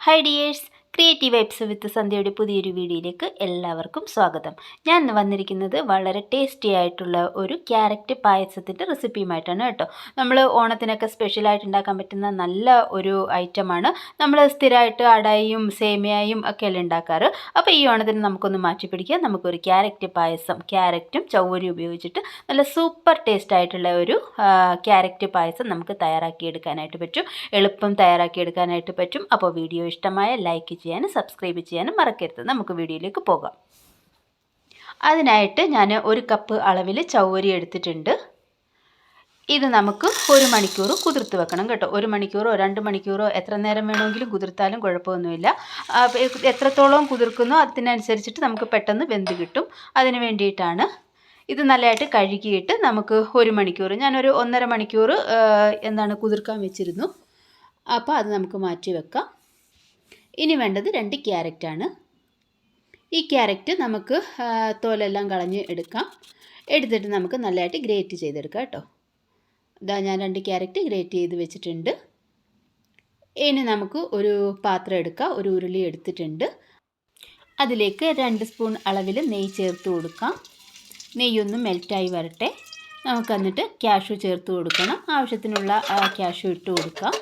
Hi dears creative vibes with സന്ധ്യയുടെ പുതിയൊരു വീഡിയോയിലേക്ക് എല്ലാവർക്കും സ്വാഗതം. ഞാൻ ഇന്ന് വന്നിരിക്കുന്നത് വളരെ ടേസ്റ്റി ആയിട്ടുള്ള ഒരു ക്യാരറ്റ് പായസത്തിന്റെ റെസിപ്പിയുമായിട്ടാണ് കേട്ടോ. നമ്മൾ ഓണത്തിനൊക്കെ സ്പെഷ്യലായിട്ട് ഉണ്ടാക്കാൻ പറ്റുന്ന നല്ല ഒരു ഐറ്റമാണ് നമ്മൾ സ്ഥിരമായിട്ട് അടയും സേമിയയും ഒക്കെയല്ലേ ഉണ്ടാക്കാറ്. അപ്പോൾ ഈ ഓണത്തിന് നമുക്കൊന്ന് മാറ്റി പിടിക്കാം. നമുക്കൊരു ക്യാരറ്റ് പായസം ക്യാരറ്റും ചൗവരി ഉപയോഗിച്ചിട്ട് നല്ല സൂപ്പർ ടേസ്റ്റ് ആയിട്ടുള്ള ഒരു ക്യാരറ്റ് പായസം നമുക്ക് തയ്യാറാക്കിയെടുക്കാനായിട്ട് പറ്റും. എളുപ്പം തയ്യാറാക്കിയെടുക്കാനായിട്ട് പറ്റും. അപ്പോൾ വീഡിയോ ഇഷ്ടമായ ലൈക്ക് ചെയ്യാനും സബ്സ്ക്രൈബ് ചെയ്യാനും മറക്കരുത്. നമുക്ക് വീഡിയോയിലേക്ക് പോകാം. അതിനായിട്ട് ഞാൻ ഒരു കപ്പ് അളവിൽ ചൗവരി എടുത്തിട്ടുണ്ട്. ഇത് നമുക്ക് ഒരു മണിക്കൂർ കുതിർത്ത് വെക്കണം കേട്ടോ. ഒരു മണിക്കൂറോ രണ്ട് മണിക്കൂറോ എത്ര നേരം വേണമെങ്കിലും കുതിർത്താലും കുഴപ്പമൊന്നുമില്ല. എത്രത്തോളം കുതിർക്കുന്നോ അതിനനുസരിച്ചിട്ട് നമുക്ക് പെട്ടെന്ന് വെന്ത് കിട്ടും. അതിന് വേണ്ടിയിട്ടാണ് ഇത് നല്ലതായിട്ട് കഴുകിയിട്ട് നമുക്ക് ഒരു മണിക്കൂർ ഞാനൊരു ഒന്നര മണിക്കൂർ എന്താണ് കുതിർക്കാൻ വെച്ചിരുന്നു. അപ്പോൾ അത് നമുക്ക് മാറ്റി വെക്കാം. ഇനി വേണ്ടത് രണ്ട് ക്യാരറ്റാണ്. ഈ ക്യാരറ്റ് നമുക്ക് തോലെല്ലാം കളഞ്ഞ് എടുക്കാം. എടുത്തിട്ട് നമുക്ക് നല്ലതായിട്ട് ഗ്രേറ്റ് ചെയ്തെടുക്കാം കേട്ടോ. ഇതാ ഞാൻ രണ്ട് ക്യാരറ്റ് ഗ്രേറ്റ് ചെയ്ത് വെച്ചിട്ടുണ്ട്. ഇനി നമുക്ക് ഒരു പാത്രം എടുക്കാം ഒരു ഉരുളി എടുത്തിട്ടുണ്ട്. അതിലേക്ക് രണ്ട് സ്പൂൺ അളവിൽ നെയ്യ് ചേർത്ത് കൊടുക്കാം. നെയ്യൊന്ന് മെൽറ്റായി വരട്ടെ. നമുക്ക് എന്നിട്ട് ക്യാഷു ചേർത്ത് കൊടുക്കണം. ആവശ്യത്തിനുള്ള ക്യാഷു ഇട്ട് കൊടുക്കാം.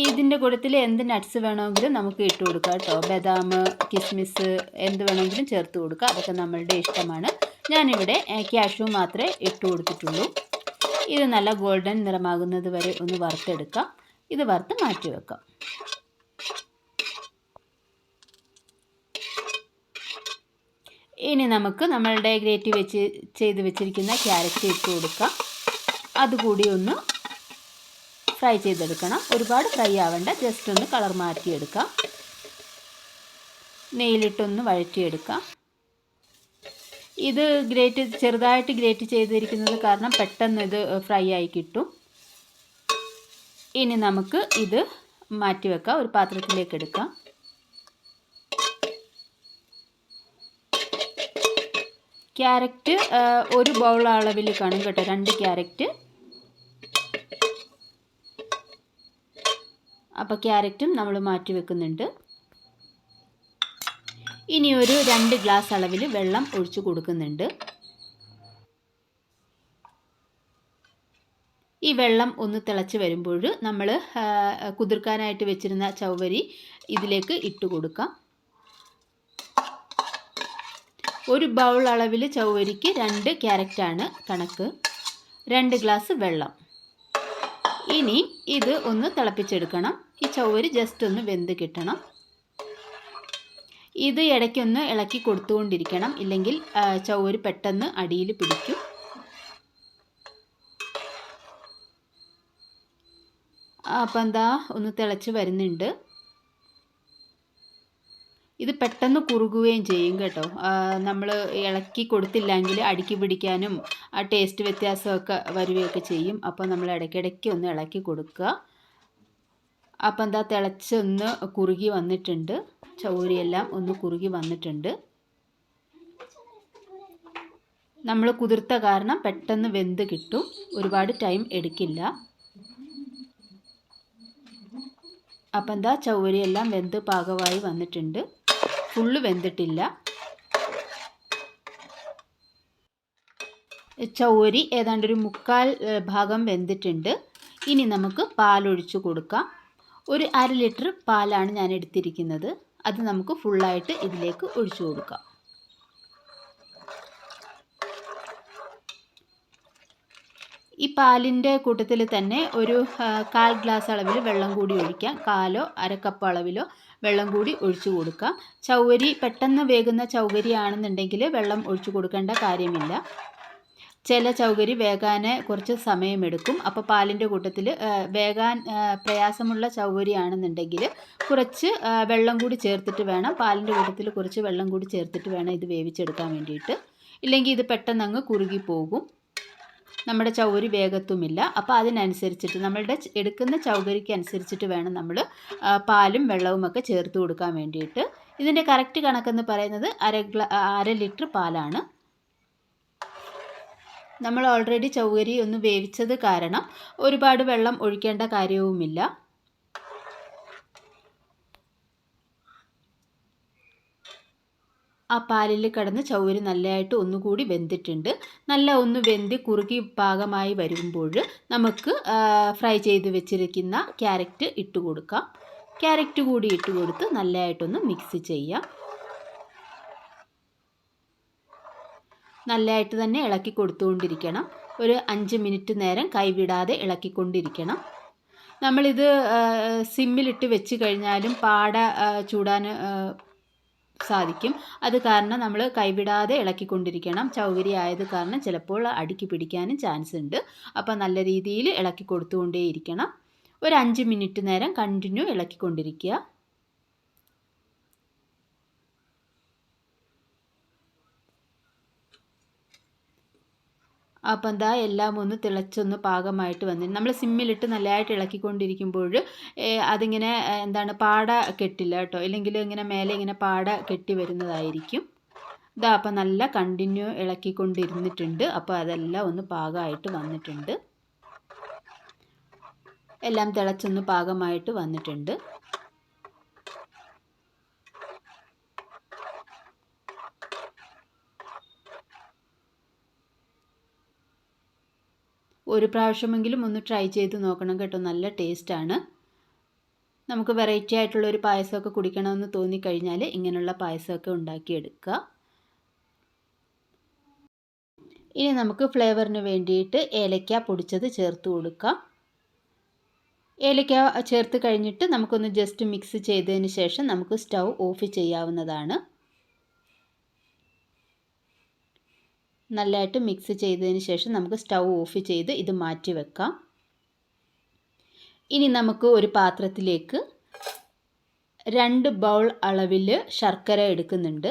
ഇതിന്റെ കൂട്ടത്തിൽ എന്ത് നട്ട്സ് വേണമെങ്കിലും നമുക്ക് ഇട്ട് കൊടുക്കാം കേട്ടോ. ബദാം കിസ്മിസ് എന്ത് വേണമെങ്കിലും ചേർത്ത് കൊടുക്കുക അതൊക്കെ നമ്മളുടെ ഇഷ്ടമാണ്. ഞാനിവിടെ ക്യാഷു മാത്രമേ ഇട്ട് കൊടുത്തിട്ടുള്ളൂ. ഇത് നല്ല ഗോൾഡൻ നിറമാകുന്നത് വരെ ഒന്ന് വറുത്തെടുക്കാം. ഇത് വറുത്ത് മാറ്റി വെക്കാം. ഇനി നമുക്ക് നമ്മളുടെ ഗ്രേറ്റ് വെച്ച് ചെയ്ത് വെച്ചിരിക്കുന്ന ക്യാരറ്റ് ഇട്ട് കൊടുക്കാം. അതുകൂടി ഒന്ന് ഫ്രൈ ചെയ്തെടുക്കണം. ഒരുപാട് ഫ്രൈ ആവേണ്ട. ജസ്റ്റ് ഒന്ന് കളർ മാറ്റിയെടുക്കാം. നെയ്യിലിട്ടൊന്ന് വഴറ്റിയെടുക്കാം. ഇത് ഗ്രേറ്റ് ചെറുതായിട്ട് ഗ്രേറ്റ് ചെയ്തിരിക്കുന്നത് കാരണം പെട്ടെന്ന് ഇത് ഫ്രൈ ആയി കിട്ടും. ഇനി നമുക്ക് ഇത് മാറ്റി വെക്കാം. ഒരു പാത്രത്തിലേക്ക് എടുക്കാം. ക്യാരറ്റ് ഒരു ബൗൾ അളവിൽ കാണും കേട്ടോ. രണ്ട് ക്യാരറ്റ്. അപ്പോൾ ക്യാരറ്റും നമ്മൾ മാറ്റി വെക്കുന്നുണ്ട്. ഇനി ഒരു രണ്ട് ഗ്ലാസ് അളവിൽ വെള്ളം ഒഴിച്ചു കൊടുക്കുന്നുണ്ട്. ഈ വെള്ളം ഒന്ന് തിളച്ച് വരുമ്പോൾ നമ്മൾ കുതിർക്കാനായിട്ട് വെച്ചിരുന്ന ചവരി ഇതിലേക്ക് ഇട്ട് കൊടുക്കാം. ഒരു ബൗൾ അളവിൽ ചവരിക്ക് രണ്ട് ക്യാരറ്റാണ് കണക്ക്. രണ്ട് ഗ്ലാസ് വെള്ളം. ഇനി ഇത് ഒന്ന് തിളപ്പിച്ചെടുക്കണം. ഈ ചൗവരി ജസ്റ്റ് ഒന്ന് വെന്ത് കിട്ടണം. ഇത് ഇടയ്ക്കൊന്ന് ഇളക്കി കൊടുത്തുകൊണ്ടിരിക്കണം. ഇല്ലെങ്കിൽ ആ, പെട്ടെന്ന് അടിയിൽ പിടിക്കും. അപ്പം എന്താ ഒന്ന് തിളച്ച് വരുന്നുണ്ട്. ഇത് പെട്ടെന്ന് കുറുകുകയും ചെയ്യും കേട്ടോ. നമ്മൾ ഇളക്കി കൊടുത്തില്ലെങ്കിൽ അടുക്കി പിടിക്കാനും ആ ടേസ്റ്റ് വ്യത്യാസമൊക്കെ വരികയൊക്കെ ചെയ്യും. അപ്പോൾ നമ്മൾ ഇടയ്ക്കിടയ്ക്ക് ഒന്ന് ഇളക്കി കൊടുക്കുക. അപ്പം എന്താ തിളച്ചൊന്ന് കുറുകി വന്നിട്ടുണ്ട്. ചൗരിയെല്ലാം ഒന്ന് കുറുകി വന്നിട്ടുണ്ട്. നമ്മൾ കുതിർത്ത കാരണം പെട്ടെന്ന് വെന്ത് കിട്ടും. ഒരുപാട് ടൈം എടുക്കില്ല. അപ്പം എന്താ ചൗരിയെല്ലാം വെന്ത് പാകമായി വന്നിട്ടുണ്ട്. ഫുള്ള് വെന്തിട്ടില്ല. ചൗരി ഏതാണ്ട് ഒരു മുക്കാൽ ഭാഗം വെന്തിട്ടുണ്ട്. ഇനി നമുക്ക് പാലൊഴിച്ച് കൊടുക്കാം. ഒരു അര ലിറ്റർ പാലാണ് ഞാൻ എടുത്തിരിക്കുന്നത്. അത് നമുക്ക് ഫുള്ളായിട്ട് ഇതിലേക്ക് ഒഴിച്ചു കൊടുക്കാം. ഈ പാലിന്റെ കൂട്ടത്തിൽ തന്നെ ഒരു കാൽ ഗ്ലാസ് അളവിൽ വെള്ളം കൂടി ഒഴിക്കാം. കാലോ അരക്കപ്പ് കപ്പ് അളവിലോ വെള്ളം കൂടി ഒഴിച്ചു കൊടുക്കാം ചൗവരി പെട്ടെന്ന് വേകുന്ന ചൗവരി ആണെന്നുണ്ടെങ്കിൽ വെള്ളം ഒഴിച്ചു കൊടുക്കേണ്ട കാര്യമില്ല. ചില ചൗകരി വേകാൻ കുറച്ച് സമയമെടുക്കും. അപ്പോൾ പാലിന്റെ കൂട്ടത്തിൽ വേകാൻ പ്രയാസമുള്ള ചൗകരി ആണെന്നുണ്ടെങ്കിൽ കുറച്ച് വെള്ളം കൂടി ചേർത്തിട്ട് വേണം. പാലിന്റെ കൂട്ടത്തിൽ കുറച്ച് വെള്ളം കൂടി ചേർത്തിട്ട് വേണം ഇത് വേവിച്ചെടുക്കാൻ വേണ്ടിയിട്ട്. ഇല്ലെങ്കിൽ ഇത് പെട്ടെന്ന് അങ്ങ് കുറുകി പോകും. നമ്മുടെ ചൗരി വേഗത്തുമില്ല. അപ്പോൾ അതിനനുസരിച്ചിട്ട് നമ്മളുടെ എടുക്കുന്ന ചൗകരിക്ക് അനുസരിച്ചിട്ട് വേണം നമ്മൾ പാലും വെള്ളവും ഒക്കെ ചേർത്ത് കൊടുക്കാൻ വേണ്ടിയിട്ട്. ഇതിന്റെ കറക്റ്റ് കണക്കെന്ന് പറയുന്നത് അര ഗ്ലാ അര ലിറ്റർ പാലാണ്. നമ്മൾ ഓൾറെഡി ചൗകരി ഒന്ന് വേവിച്ചത് കാരണം ഒരുപാട് വെള്ളം ഒഴിക്കേണ്ട കാര്യവുമില്ല. ആ പാലിൽ കിടന്ന് ചൗര് നല്ലതായിട്ട് ഒന്നുകൂടി വെന്തിട്ടുണ്ട്. നല്ല ഒന്ന് വെന്തി കുറുകി പാകമായി വരുമ്പോൾ നമുക്ക് ഫ്രൈ ചെയ്ത് വെച്ചിരിക്കുന്ന ക്യാരറ്റ് ഇട്ട് കൊടുക്കാം. ക്യാരറ്റ് കൂടി ഇട്ട് കൊടുത്ത് നല്ലതായിട്ടൊന്ന് മിക്സ് ചെയ്യാം. നല്ലതായിട്ട് തന്നെ ഇളക്കി കൊടുത്തുകൊണ്ടിരിക്കണം. ഒരു അഞ്ച് മിനിറ്റ് നേരം കൈവിടാതെ ഇളക്കിക്കൊണ്ടിരിക്കണം. നമ്മളിത് സിമ്മിലിട്ട് വെച്ച് കഴിഞ്ഞാലും പാട ചൂടാൻ സാധിക്കും. അത് കാരണം നമ്മൾ കൈവിടാതെ ഇളക്കിക്കൊണ്ടിരിക്കണം. ചൗകരി ആയത് കാരണം ചിലപ്പോൾ അടുക്കി പിടിക്കാനും ചാൻസ് ഉണ്ട്. അപ്പോൾ നല്ല രീതിയിൽ ഇളക്കി കൊടുത്തുകൊണ്ടേയിരിക്കണം. ഒരു അഞ്ച് മിനിറ്റ് നേരം കണ്ടിന്യൂ ഇളക്കിക്കൊണ്ടിരിക്കുക. അപ്പം എന്താ എല്ലാം ഒന്ന് തിളച്ചൊന്ന് പാകമായിട്ട് വന്നു നമ്മൾ സിമ്മിലിട്ട് നല്ലതായിട്ട് ഇളക്കിക്കൊണ്ടിരിക്കുമ്പോൾ അതിങ്ങനെ എന്താണ് പാട കെട്ടില്ല കേട്ടോ. ഇല്ലെങ്കിൽ ഇങ്ങനെ മേലെ ഇങ്ങനെ പാട കെട്ടി വരുന്നതായിരിക്കും. ഇതാ അപ്പം നല്ല കണ്ടിന്യൂ ഇളക്കിക്കൊണ്ടിരുന്നിട്ടുണ്ട്. അപ്പോൾ അതെല്ലാം ഒന്ന് പാകമായിട്ട് വന്നിട്ടുണ്ട്. എല്ലാം തിളച്ചൊന്ന് പാകമായിട്ട് വന്നിട്ടുണ്ട്. ഒരു പ്രാവശ്യമെങ്കിലും ഒന്ന് ട്രൈ ചെയ്ത് നോക്കണം കേട്ടോ. നല്ല ടേസ്റ്റാണ് നമുക്ക് വെറൈറ്റി ആയിട്ടുള്ള ഒരു പായസമൊക്കെ കുടിക്കണമെന്ന് തോന്നിക്കഴിഞ്ഞാൽ ഇങ്ങനെയുള്ള പായസമൊക്കെ ഉണ്ടാക്കിയെടുക്കുക ഇനി നമുക്ക് ഫ്ലേവറിന് വേണ്ടിയിട്ട് ഏലക്ക പൊടിച്ചത് ചേർത്ത് കൊടുക്കാം. ഏലക്ക ചേർത്ത് കഴിഞ്ഞിട്ട് നമുക്കൊന്ന് ജസ്റ്റ് മിക്സ് ചെയ്തതിന് ശേഷം നമുക്ക് സ്റ്റൗ ഓഫ് ചെയ്യാവുന്നതാണ്. നല്ലതായിട്ട് മിക്സ് ചെയ്തതിന് ശേഷം നമുക്ക് സ്റ്റൗ ഓഫ് ചെയ്ത് ഇത് മാറ്റി വെക്കാം. ഇനി നമുക്ക് ഒരു പാത്രത്തിലേക്ക് രണ്ട് ബൗൾ അളവിൽ ശർക്കര എടുക്കുന്നുണ്ട്.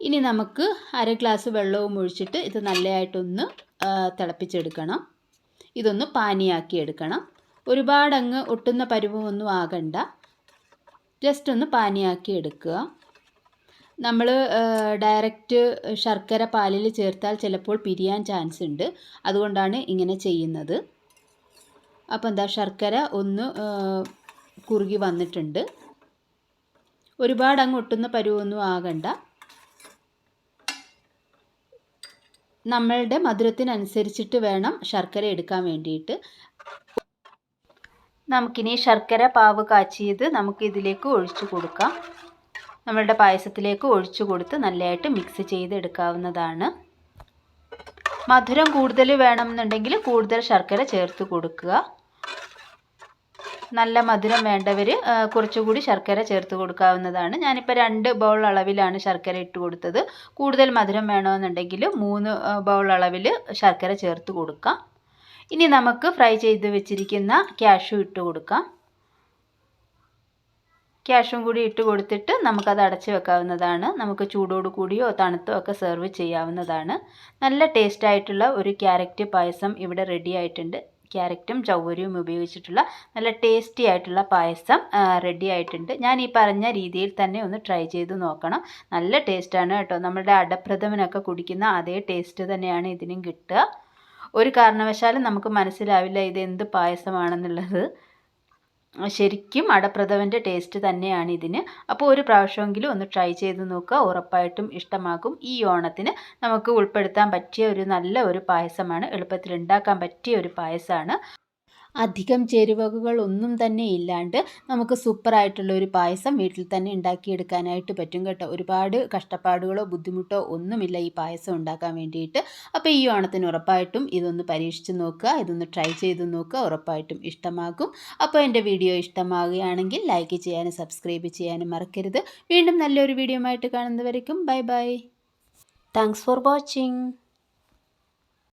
ഇനി നമുക്ക് അര ഗ്ലാസ് വെള്ളവും ഒഴിച്ചിട്ട് ഇത് നല്ലതായിട്ടൊന്ന് തിളപ്പിച്ചെടുക്കണം. ഇതൊന്ന് പാനിയാക്കി എടുക്കണം. ഒരുപാടങ്ങ് ഒട്ടുന്ന പരുവമൊന്നും ആകണ്ട. ജസ്റ്റ് ഒന്ന് പാനിയാക്കി എടുക്കുക. നമ്മൾ ഡയറക്റ്റ് ശർക്കര പാലിൽ ചേർത്താൽ ചിലപ്പോൾ പിരിയാൻ ചാൻസ് ഉണ്ട്. അതുകൊണ്ടാണ് ഇങ്ങനെ ചെയ്യുന്നത്. അപ്പോൾ എന്താ ശർക്കര ഒന്ന് കുറുകി വന്നിട്ടുണ്ട്. ഒരുപാട് അങ്ങ് ഒട്ടുന്ന പരുവൊന്നും ആകണ്ട. നമ്മളുടെ മധുരത്തിനനുസരിച്ചിട്ട് വേണം ശർക്കര എടുക്കാൻ വേണ്ടിയിട്ട്. നമുക്കിനി ശർക്കര പാവ് കാച്ചിയത് നമുക്ക് ഇതിലേക്ക് ഒഴിച്ചു കൊടുക്കാം. നമ്മളുടെ പായസത്തിലേക്ക് ഒഴിച്ചു കൊടുത്ത് നല്ലതായിട്ട് മിക്സ് ചെയ്തെടുക്കാവുന്നതാണ്. മധുരം കൂടുതൽ വേണമെന്നുണ്ടെങ്കിൽ കൂടുതൽ ശർക്കര ചേർത്ത് കൊടുക്കുക. നല്ല മധുരം വേണ്ടവർ കുറച്ചുകൂടി ശർക്കര ചേർത്ത് കൊടുക്കാവുന്നതാണ്. ഞാനിപ്പോൾ രണ്ട് ബൗൾ അളവിലാണ് ശർക്കര ഇട്ട് കൊടുത്തത്. കൂടുതൽ മധുരം വേണമെന്നുണ്ടെങ്കിൽ മൂന്ന് ബൗൾ അളവിൽ ശർക്കര ചേർത്ത് കൊടുക്കാം. ഇനി നമുക്ക് ഫ്രൈ ചെയ്ത് വെച്ചിരിക്കുന്ന ക്യാഷു ഇട്ട് കൊടുക്കാം. ക്യാഷും കൂടി ഇട്ട് കൊടുത്തിട്ട് നമുക്കത് അടച്ചു വെക്കാവുന്നതാണ്. നമുക്ക് ചൂടോട് കൂടിയോ തണുത്തോ ഒക്കെ സെർവ് ചെയ്യാവുന്നതാണ്. നല്ല ടേസ്റ്റ് ആയിട്ടുള്ള ഒരു ക്യാരറ്റ് പായസം ഇവിടെ റെഡി ആയിട്ടുണ്ട്. ക്യാരറ്റും ചൗവരിയും ഉപയോഗിച്ചിട്ടുള്ള നല്ല ടേസ്റ്റി ആയിട്ടുള്ള പായസം റെഡി ആയിട്ടുണ്ട്. ഞാൻ ഈ പറഞ്ഞ രീതിയിൽ തന്നെ ഒന്ന് ട്രൈ ചെയ്ത് നോക്കണം. നല്ല ടേസ്റ്റാണ് കേട്ടോ. നമ്മുടെ അടപ്രഥമനൊക്കെ കുടിക്കുന്ന അതേ ടേസ്റ്റ് തന്നെയാണ് ഇതിനും കിട്ടുക. ഒരു കാരണവശാലും നമുക്ക് മനസ്സിലാവില്ല ഇത് എന്ത് പായസമാണെന്നുള്ളത്. ശരിക്കും അടപ്രഥമന്റെ ടേസ്റ്റ് തന്നെയാണ് ഇതിന്. അപ്പോൾ ഒരു പ്രാവശ്യമെങ്കിലും ഒന്ന് ട്രൈ ചെയ്ത് നോക്കുക. ഉറപ്പായിട്ടും ഇഷ്ടമാകും. ഈ ഓണത്തിന് നമുക്ക് ഉൾപ്പെടുത്താൻ പറ്റിയ ഒരു നല്ല ഒരു പായസമാണ്. എളുപ്പത്തിൽ ഉണ്ടാക്കാൻ പറ്റിയ ഒരു പായസമാണ്. അധികം ചേരുവകൾ ഒന്നും തന്നെ ഇല്ലാണ്ട് നമുക്ക് സൂപ്പർ ആയിട്ടുള്ള ഒരു പായസം വീട്ടിൽ തന്നെ ഉണ്ടാക്കിയെടുക്കാനായിട്ട് പറ്റും കേട്ടോ. ഒരുപാട് കഷ്ടപ്പാടുകളോ ബുദ്ധിമുട്ടോ ഒന്നുമില്ല ഈ പായസം ഉണ്ടാക്കാൻ വേണ്ടിയിട്ട്. അപ്പോൾ ഈ ഓണത്തിന് ഉറപ്പായിട്ടും ഇതൊന്ന് പരീക്ഷിച്ച് നോക്കുക ഇതൊന്ന് ട്രൈ ചെയ്ത് നോക്കുക ഉറപ്പായിട്ടും ഇഷ്ടമാകും. അപ്പോൾ എന്റെ വീഡിയോ ഇഷ്ടമാകുകയാണെങ്കിൽ ലൈക്ക് ചെയ്യാനും സബ്സ്ക്രൈബ് ചെയ്യാനും മറക്കരുത്. വീണ്ടും നല്ലൊരു വീഡിയോ ആയിട്ട് കാണുന്നവരേക്കും bye bye. Thanks for watching.